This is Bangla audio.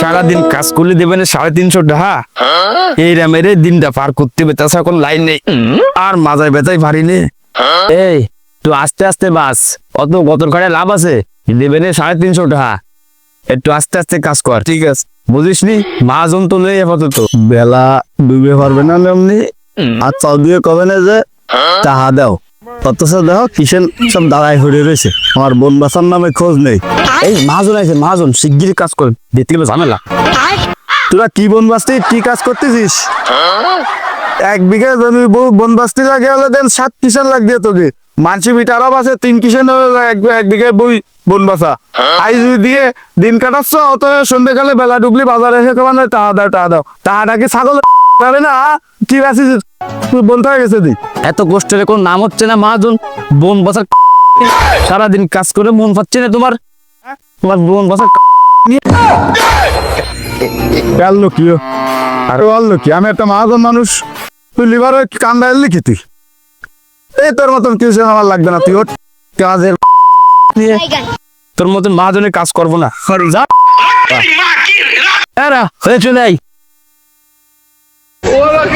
সারাদিন কাজ করলে দেবেন সাড়ে তিনশো টাকা। এই রামেরে দিনটা পার করতে হবে, তাছাড়া কোনো লাইন নেই। আর মাজায় ব্যথায় ভারী নে। এই তুই আস্তে আস্তে বাস। অত গতর ঘরে লাভ আছে? দেবেন সাড়ে তিনশো টাকা। একটু আস্তে আস্তে কাজ কর। ঠিক আছে। বুঝিস নি? মাজন তো নেই আপাতত। বেলা ডুবে পারবে না এমনি আর চাল দিয়ে কবে না যে? টাহা দাও। অথচ দেখো কিষেন সব দাঁড়াই হয়ে রয়েছে। আমার বোন বাসার নামে খোঁজ নেই। এই আছে মাজন শিগগির কাজ কর দেখতে গেলে ঝামেলা। তোরা কি বন কি কাজ করতেছিস? এক বিঘা জমি বউ বন বাস্তি লাগে হলে দেন সাত কিষান লাগবে তোকে। মানসি বিটারও আছে তিন কিষান এক বিঘা বই বন বাসা। আই যদি দিয়ে দিন কাটাচ্ছ অত সন্ধ্যেকালে বেলা ডুবলি বাজারে এসে কমান টাহা দাও টাহা দাও। টাহাটা কি ছাগল পারে না কি আছিস তুই বন্ধ হয়ে গেছে দি এত কষ্টের কোনো নাম হচ্ছে না মাজন বোন বসার সারাদিন কাজ করে মন পাচ্ছে না তোমার? তোমার বোন বসার পারল কি আরে বলল কি? আমি একটা মহাজন মানুষ। তুই লিভার কান্দা এলি কি তুই? এই তোর মতন কিছু আমার লাগবে না তুই ওর কাজের তোর মতন মহাজনের কাজ করব না। যা। এরা হয়েছে নাই। Hola,